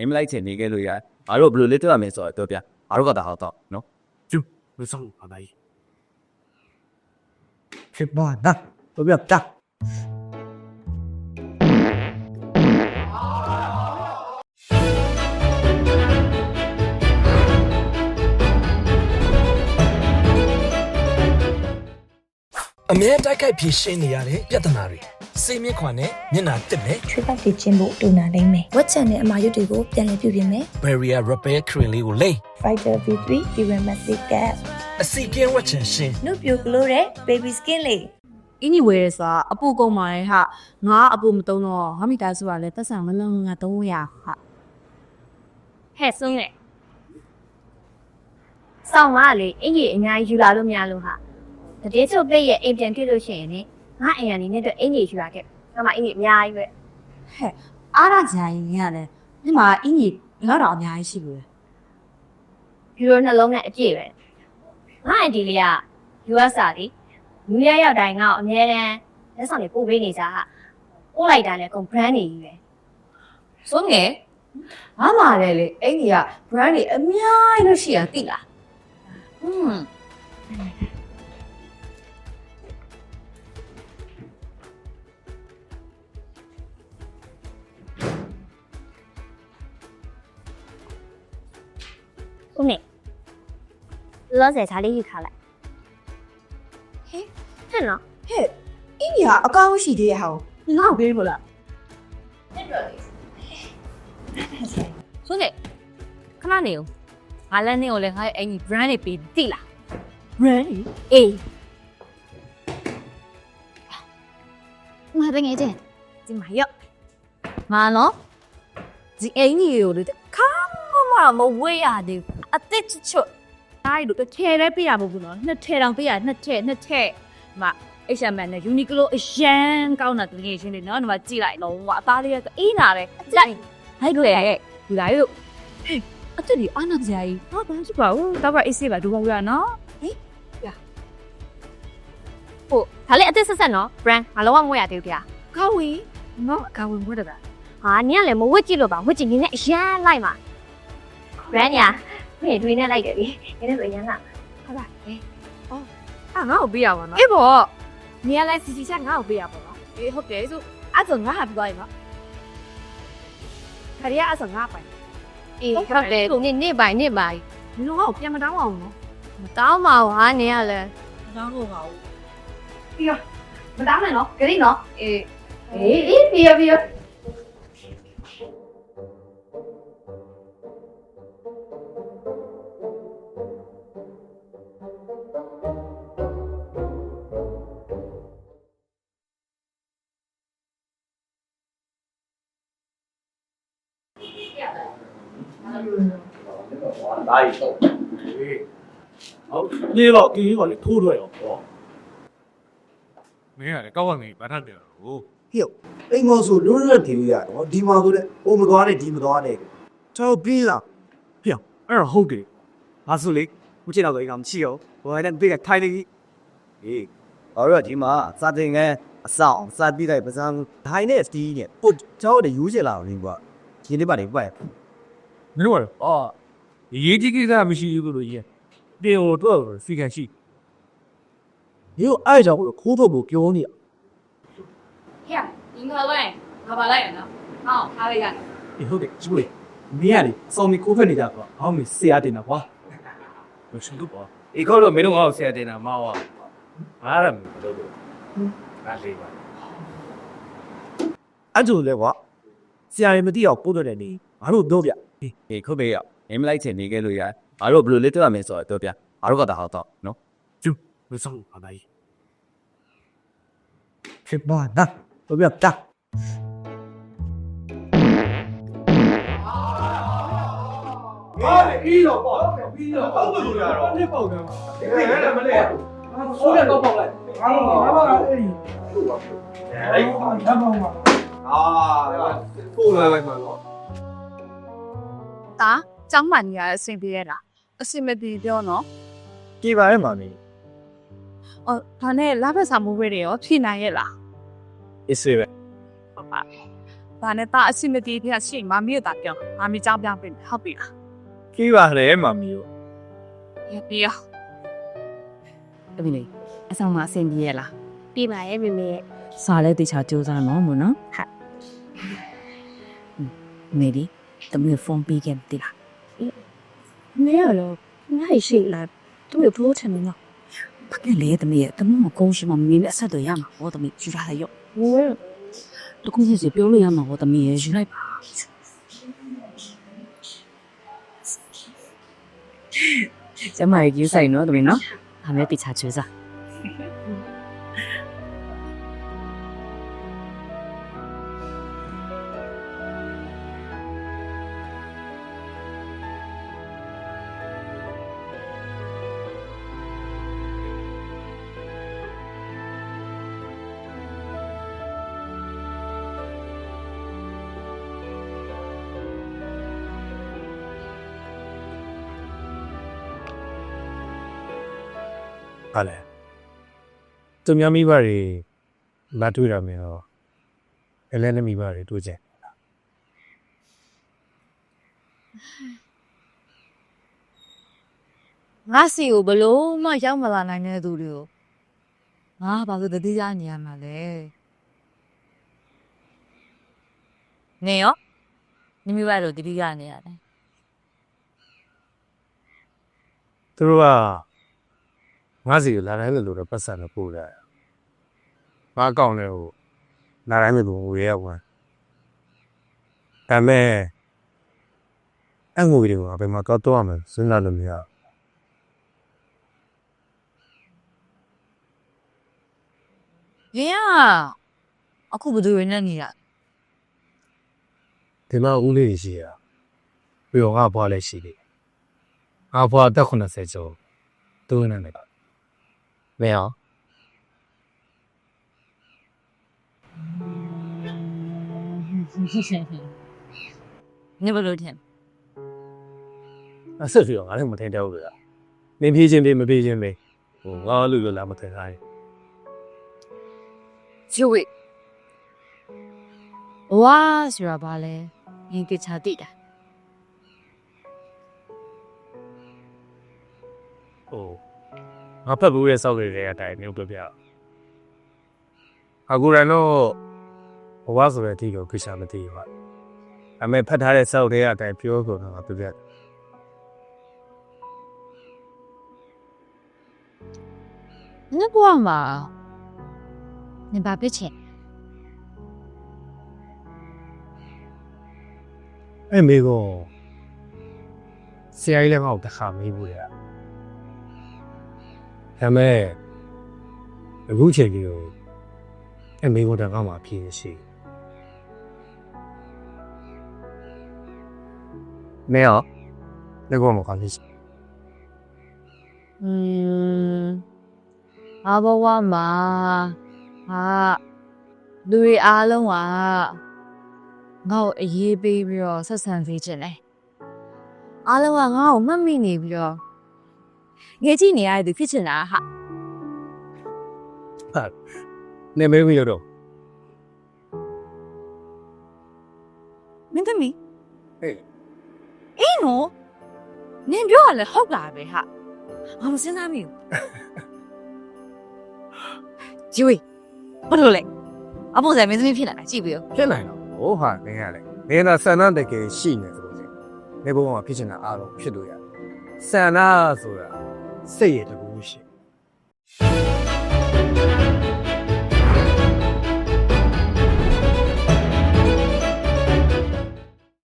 မင်းမလိုက်ချင်နေခဲ့လို့ရငါတို့ဘယ်လိုလေးတွေ့ရမလဲဆိုတော့ပြောပြငါတို့ကတာဟောတော့နော်မဆောင်ပါဘူးဖြစ်ပါနာဘယ်ပြတာအမြဲတိုက်ခိုက်ဖြေရှင်းနေရတဲ့ပြဿနာတွေ စိတ်မြင့်ခွာနဲ့မျက်နှာတစ်နဲ့ချွေးပေါက်တွေကျင်းဖို့တူနာလိမ့်မယ်ဝက်ချန်နဲ့အမာရွတ်တွေကိုပြန်လည်ပြုပြင်မယ် barrier repair cream လေးကိုလိမ့် Fighter V3 Duramatic Cap အစီကင်းဝတ်ချင်ရှင်းနုပြိုကလို့တဲ့ baby skin လေးအင်းကြီးဝယ်ရဆိုတာအပူကုန်ပါလေဟာငါအပူမတုံးတော့ငါမိသားစုကလည်းတက်ဆံမလုံးငါ300ဟာဟဲ့ဆုံးလေဆောင်းမလေအင်ကြီးအများကြီးယူလာလို့မရလို့ဟာတတိယချုပ်ပြည့်ရဲ့အိမ်ပြန်တွေ့လို့ရှိရင်လေ ငါအိမ်ကနေနဲ့တော့အင်ကြီးယူလာခဲ့ငါမအင်ကြီးအများကြီးပဲအားရကြရင်ရတယ်ဒီမှာအင်းကြီးငါတော့အများကြီးရှိဘူးလေယူရိုနှလုံးနဲ့အပြည့်ပဲငါအန်တီလေးက US စာလေလူရရောက်တိုင်းငါ့ကိုအများတန်းလက်ဆောင်တွေပို့ပေးနေကြဟာပို့လိုက်တာလည်းကုန် brand တွေကြီးပဲဆုံးငယ်ငါမှလည်းလေအင်းကြီးက brand တွေအများကြီးလို့ရှိရသိလားဟွန်း ဦးမေလောဆယ်ချာလေးယူထားလိုက်ဟဲ့ဟဲ့နော်အင်းကြီးကအကောင်းရှိသေးရဲ့ဟာကိုငါ့ကိုပေးလို့လားဆုံးငယ်ခဏနေဦးငါလည်းနေကိုလည်းငါရဲ့အင်ကြီး brand တွေပေးသိလား brand တွေအေးငါတငယ်ချင်းဒီမှာရော့ငါနော်ဒီအင်ကြီးကိုလေခါမမမဝေးရသေးဘူး အသက်ချွတ်ချွတ်အားလို့တစ်ထည့်လည်းပေးရမဟုတ်ဘူးနော်နှစ်ထည့်တောင်ပေးရနှစ်ထည့်နှစ်ထည့်ဒီမှာ H&M နဲ့ Uniqlo အရန်ကောင်းတာတကယ်ချင်းနေနော်ဒီမှာကြည့်လိုက်တော့ဟိုအသားလေးကအေးနာတယ်လိုက်ဟိုက်လေရဲ့ဒီလိုက်လို့ဟေးအတက်ဒီအာနာဇာကြီးဟာဘာဖြစ်ပါဦးတော့ကအေးစေးပါဒူပါဦးရနော်ဟုတ်ဒါလည်းအသက်ဆက်ဆက်နော် brand ငါလုံးဝမဝယ်ရသေးဘူးဗျာကောင်းဝီနော်ကောင်းဝီဝတ်တာဟာနင်ကလည်းမဝတ်ကြည့်လို့ပါဝတ်ကြည့်နေနဲ့အရန်လိုက်မှာ brand ညာ မြေတွေးနဲ့လိုက်တယ်လေနင်လည်းဆိုအရန်ကဟုတ်ပါအေးအော်အာငါ့ကိုပေးရပါနော်အေးပေါ့နေရာလဲစီစီချက်ငါ့ကိုပေးရပါတော့အေးဟုတ်တယ်ဆိုအဲ့ဆိုငါဟာပြီးသွားရင်နော်ခရီးအဲ့ဆိုငါပိုင်အေးဟုတ်တယ်နင်နေ့ပိုင်းနေ့ပိုင်းဒီလိုငါ့ကိုပြန်မတောင်းအောင်နော်မတောင်းပါဘူးဟာနင်ကလည်းမတောင်းလို့ပါဘူးမတောင်းနဲ့နော်ဂရိနော်အေးအေးအေးပြီးရပြီးရ ဒါရီတော့ဟုတ်ဒီတော့ဒီကလေထိုးထွက်ရောဟောမင်းကလည်းကောက်ကောက်နေဗတ်ထတယ်ဟိုဟေ့အိမ်မောဆိုလွတ်လွတ်တည်လို့ရတယ်ဟောဒီမှာဆိုတဲ့အိုမသွားနဲ့ဒီမသွားနဲ့ကျွန်တော်ပြီးလားအဲ့တော့ဟုတ်တယ်ငါဆိုလေမချင်တော့အိမ်ကမရှိရောဟိုအဲ့တဲ့ထိုင်နေကြီးဟေးငါတို့ကဒီမှာစာတင်ငန်းအဆောင်စာပြီးလိုက်ပစံဒိုင်းနဲ့စတီးနဲ့ပုတ်ကျောင်းတွေယူချင်လာအောင်ကွာရင်းလေးပါနေပတ် မင်းတို့ကအော်ရေးကြီးကိစ္စမရှိဘူးလို့ရေးတင်ဟိုတော့စီကန်ရှိဒီကိုအဲ့ကြောင့်ခိုးထုတ်ဖို့ပြောနေဟဲ့ဒီမှာလဲငါပါလိုက်ရနော်ဟောထားလိုက်ရအေးဟုတ်တယ်ကျူလေမင်းကလေစောင်းမီခိုးဖက်နေကြကွာဟောင်းမဆရာတင်တာကွာမရှိဘူးပေါ့ဒီကောတော့မင်းတို့ငါ့ကိုဆရာတင်တာမောက်อ่ะအားရမလို့လို့အားလေးပါအဲ့ကျိုလေကွာဆရာရင်မသိအောင်ပို့တော့တယ်နေငါတို့တော့ဗျ ဟေးခုတ်ပေးရမင်းမလိုက်ချင်နေခဲ့လို့ရငါတို့ဘယ်လိုလေးတွေ့ရမလဲဆိုတော့ပြောပြငါတို့ကတာဟောတော့နော်မဆောင်ပါဘူးဖြစ်ပါနာဘယ်ပြတာဟာပြီးတော့ပေါ့ပြီးတော့ပေါ့လို့ရတော့ဒီပေါ့ကဒီကလည်းမလဲဆိုးတဲ့တော့ပေါ့လိုက်ငါတော့ငါပါအဲ့ဒီအဲ့ဘာမှမအာပို့လာလိုက်မှာတော့ တာကျောင်းမှန်နေရအဆင်ပြေရလားအဆင်မပြေပြောနော်ကြည်ပါရဲ့မာမီအော်ဒါနဲ့လာဘက်စာမိုးဝဲတွေရောဖြည့်နိုင်ရဲ့လားအစ်စေပဲဟုတ်ပါဘာနဲ့တာအဆင်မပြေတဲ့ရှိမမီးတာပြောမမီးကြောင်းပြောင်းပြင်ဟုတ်ပြီလားကြည့်ပါလေမမီကိုရပြီရောတမီးလေးအဆောင်မှာအဆင်ပြေရလားပြေးပါရဲ့မေမေရဲ့စားလဲတေချာကြိုးစားနော်မို့နော်ဟုတ်မေဒီ သမီးဖုန်းပေးခဲ့မသိလားမင်းရလို့ငါ့ရှိလားသူ့ကိုပြောချင်နေတော့ဘာကလေးသမီးရသမီးမကုန်းရှိမှမင်းနဲ့အဆက်သွယ်ရမှာဟောသမီးယူထားရရော့ဝဲတခုစီစီပြောလို့ရမှာဟောသမီးရယူလိုက်ပါကျမရေကြီးဆိုင်နော်သမီးနော်။ဒါမျိုးတိချာကျွေးစား။ ဟာလေသူများမိဘတွေမတွေ့ရမယ်ဟောအလဲနဲ့မိဘတွေတွေ့ကြငါစီကိုဘလို့မှရောက်မလာနိုင်တဲ့သူတွေကိုငါဘာလို့တတိယနေရမှာလဲနေရောနိမိဘတို့တတိယနေရတယ်သူတို့က ငါစီကိုလာတိုင်းလို့တော့ပတ်စံတော့ပို့ရတယ်ငါအကောင့်လေးကိုလာတိုင်းလို့ငွေရဝင်ဒါပေမဲ့အငွေတွေကဘယ်မှာကောက်တော့ရမလဲစဉ်းစားလို့မရဘူးရင်ကအခုဘယ်သူတွေနဲ့နေရဒီမှာဦးလေးရှိရပြီးတော့ငါဘွားလည်းရှိတယ်ငါဘွားအသက်80ကျော်သူ့နဲ့လည်း မင်းရောနေဘလို့ထင်အဆက်ပြီးတော့ငါလည်းမထင်တော့ဘူးလားနင်ပြေးချင်းပြေးမပြေးချင်းပဲဟိုငါလူလိုလာမထင်သားရင်ကျဝိဝါဆိုတာဘာလဲငင်ကချာတိတာဟို ငါဖက်ဘူးရဲ့စောက်တွေတဲ့အတိုင်းမျိုးပြပြအခုရန်တော့ဘဝဆိုတဲ့အထီကိုခိရှာမသိဘူးပါအမေဖတ်ထားတဲ့စောက်တွေကအတိုင်းပြောဆိုတော့ငါပြပြနစ်ဘွားမှာနင်ဘာဖြစ်ချင်အဲ့မေကောဆရာကြီးလည်းငါ့ကိုတစ်ခါမေးဘူးလေ ဒါပေမဲ့အခုချိန်ကြီးကိုအမေဝတ္တကမှအပြင်းရှိမင်းရောလက်ကောမကောင်းလို့ရှိอืมအဘဝမှာဟာလူတွေအားလုံးကငါ့ကိုအရေးပေးပြီးတော့ဆက်ဆံစေချင်တယ်အားလုံးကငါ့ကိုမှတ်မိနေပြီးတော့ ငယ်ကြည့်နေရတဲ့သူဖြစ်ချင်တာဟာဟာနေမေးမရတော့မင်းသမီးဟေးအင်းနော်နင်ပြောရလဲဟုတ်လားပဲဟာဘာမစဉ်းစားမိဘူးဂျီဝေးဘာလို့လဲအပေါ်ဆိုင်မင်းသမီးဖြစ်လာတာကြည့်ပြီးရောဖြစ်နိုင်တော့ဟိုဟာနင်းရလဲနင်းကဆန္ဒတကယ်ရှိနေသလိုစင်နေဘုံမှာဖြစ်ချင်တာအားလုံးဖြစ်လို့ရတယ်ဆန္ဒဆိုတာ 谁也的东西。